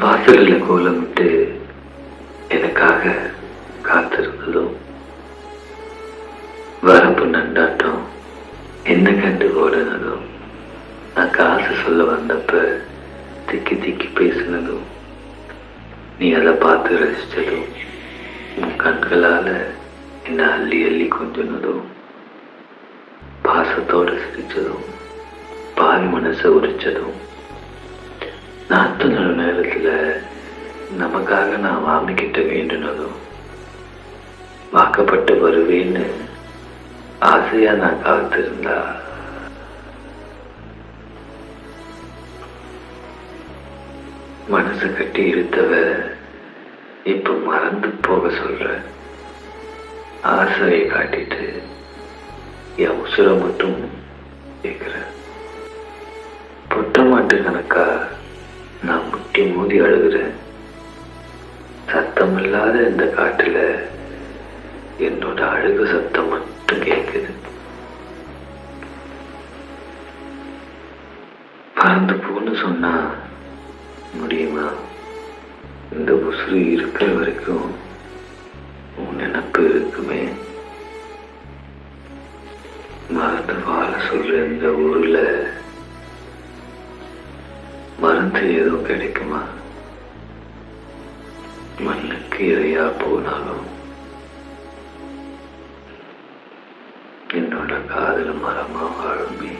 வாசலில் கோலமிட்டு எனக்காக காத்திருந்ததும் வரப்பு நண்டாட்டம் என்ன கண்டு ஓடினதும் நான் காசு சொல்ல வந்தப்ப திக்கி திக்கி பேசினதும் நீ அதை பார்த்து ரசித்ததும் உன் கண்களால் என்ன அள்ளி அள்ளி கொஞ்சினதும் பாசத்தோடு சிரித்ததும் பாவி மனசை உரிச்சதும் நாத்து நடு நேரத்துல நமக்காக நான் வாமிக்கிட்ட வேண்டினதும் வாக்கப்பட்டு வருவேன்னு ஆசையா நான் காத்திருந்தா. மனசை கட்டி இருத்தவ இப்ப மறந்து போக சொல்ற ஆசையை காட்டிட்டு என் உசுரை மட்டும் கேட்கிற நான் மூடி மோதி அழுகிறேன் சத்தமில்லாத இந்த காட்டுல என்னோட அழுகு சத்தம் மட்டும் கேட்குது பறந்து போன்னு சொன்னா முடியுமா? இந்த உசுறு இருக்கிற வரைக்கும் உன் நினப்பு இருக்குமே. மறந்து வாழ சொல்ற இந்த ஊர்ல. மருந்து எதுவும் கிடைக்குமா? மண்ணுக்கு இறையா போனாலும். என்னோட காதல் மரமா வாழுமே.